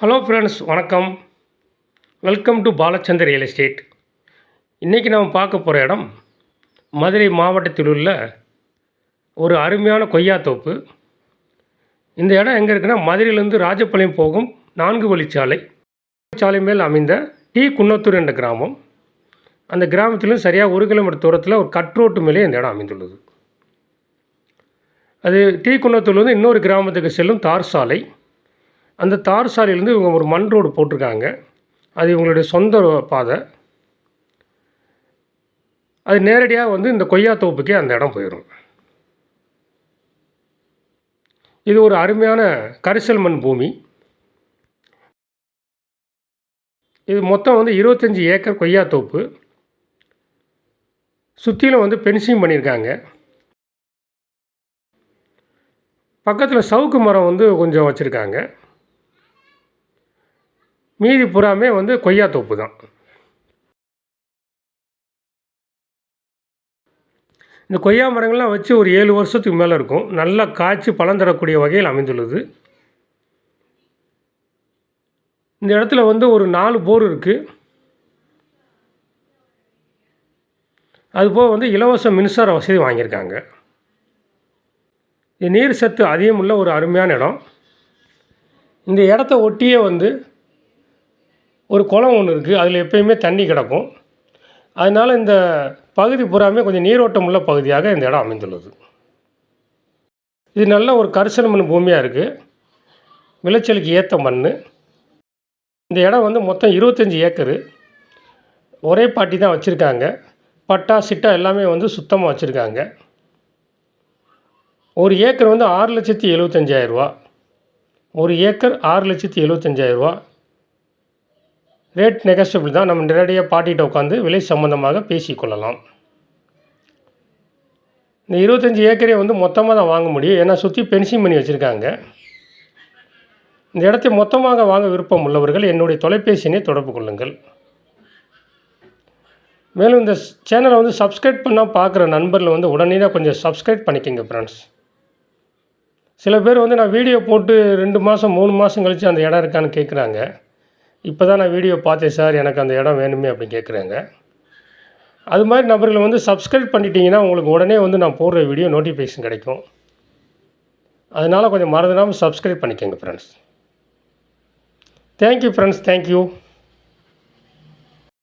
Hello friends வணக்கம். Welcome to Balachander real estate இன்றைக்கி நாம் பார்க்க போகிற இடம் மதுரை மாவட்டத்தில் உள்ள ஒரு அருமையான கொய்யாத்தோப்பு இந்த இடம் எங்கே இருக்குன்னா மதுரையிலேருந்து ராஜபாளையம் போகும் நான்கு வழிச்சாலை. சாலை மேல் அமைந்த டி குன்னத்தூர் என்ற கிராமம். அந்த கிராமத்திலும் சரியாக ஒரு கிலோமீட்டர் தூரத்தில் ஒரு கட் ரோட்டு மேலே இந்த இடம் அமைந்துள்ளது. அது டி குன்னத்தூர்லேருந்து இன்னொரு கிராமத்துக்கு செல்லும் தார் சாலை. அந்த தார் சாலையிலேருந்து இவங்க ஒரு மண் ரோடு போட்டிருக்காங்க. அது இவங்களுடைய சொந்த பாதை. அது நேரடியாக வந்து இந்த கொய்யா தோப்புக்கே அந்த இடம் போயிடும் இது ஒரு அருமையான கரிசல் மண் பூமி. இது மொத்தம் வந்து இருபத்தஞ்சி ஏக்கர் கொய்யா தோப்பு சுற்றிலும் வந்து பென்சிங் பண்ணியிருக்காங்க. பக்கத்தில் சவுக்கு மரம் வந்து கொஞ்சம் வச்சுருக்காங்க. மீதி புறாமே வந்து கொய்யா தோப்பு தான். இந்த கொய்யா மரங்கள்லாம் வச்சு ஒரு ஏழு வருஷத்துக்கு மேலே இருக்கும். நல்லா காய்ச்சி பழம் தரக்கூடிய வகையில் அமைந்துள்ளது. இந்த இடத்துல வந்து ஒரு நாலு போர் இருக்குது அதுபோக வந்து இலவச மின்சார வசதி வாங்கியிருக்காங்க. இது நீர் சத்து அதிகமுள்ள ஒரு அருமையான இடம். இந்த இடத்த ஒட்டியே வந்து ஒரு குளம் ஒன்று இருக்குது அதில் எப்பயுமே தண்ணி கிடக்கும். அதனால் இந்த பகுதி பூராமே கொஞ்சம் நீரோட்டம் உள்ள பகுதியாக இந்த இடம் அமைந்துள்ளது. இது நல்ல ஒரு கரிசல் மண் பூமியாக இருக்குது விளைச்சலுக்கு ஏற்ற மண் இந்த இடம் வந்து மொத்தம் இருபத்தஞ்சி ஏக்கரு. ஒரே பாட்டி தான் வச்சுருக்காங்க. பட்டா சிட்டா எல்லாமே வந்து சுத்தமாக வச்சுருக்காங்க. ஒரு ஏக்கர் வந்து ஆறு லட்சத்தி எழுபத்தஞ்சாயிரரூவா ஒரு ஏக்கர் ஆறு லட்சத்தி எழுபத்தஞ்சாயிரரூவா ரேட் நெகஸ்டபிள் தான். நம்ம நேரடியாக பாட்டிகிட்ட உட்காந்து விலை சம்மந்தமாக பேசிக்கொள்ளலாம். இந்த இருபத்தஞ்சி ஏக்கரை வந்து மொத்தமாக தான் வாங்க முடியும். ஏன்னா சுற்றி பென்சிங் பண்ணி வச்சுருக்காங்க. இந்த இடத்தை மொத்தமாக வாங்க விருப்பம் உள்ளவர்கள் என்னுடைய தொலைபேசியினை தொடர்பு கொள்ளுங்கள். மேலும் இந்த சேனலை வந்து சப்ஸ்கிரைப் பண்ணால் பார்க்குற நண்பரில் வந்து உடனே கொஞ்சம் சப்ஸ்கிரைப் பண்ணிக்கோங்க ஃப்ரெண்ட்ஸ் சில பேர் வந்து நான் வீடியோ போட்டு ரெண்டு மாதம் மூணு மாதம் கழித்து அந்த இடம் இருக்கான்னு கேட்குறாங்க இப்போ தான் நான் வீடியோ பார்த்தேன் சார். எனக்கு அந்த இடம் வேணுமே அப்படின்னு கேட்குறாங்க அது மாதிரி நபர்களை வந்து சப்ஸ்கிரைப் பண்ணிட்டீங்கன்னா உங்களுக்கு உடனே வந்து நான் போடுற வீடியோ நோட்டிஃபிகேஷன் கிடைக்கும். அதனால் கொஞ்சம் மறந்துடாமல் சப்ஸ்கிரைப் பண்ணிக்கோங்க ஃப்ரெண்ட்ஸ் தேங்க்யூ ஃப்ரெண்ட்ஸ் தேங்க்யூ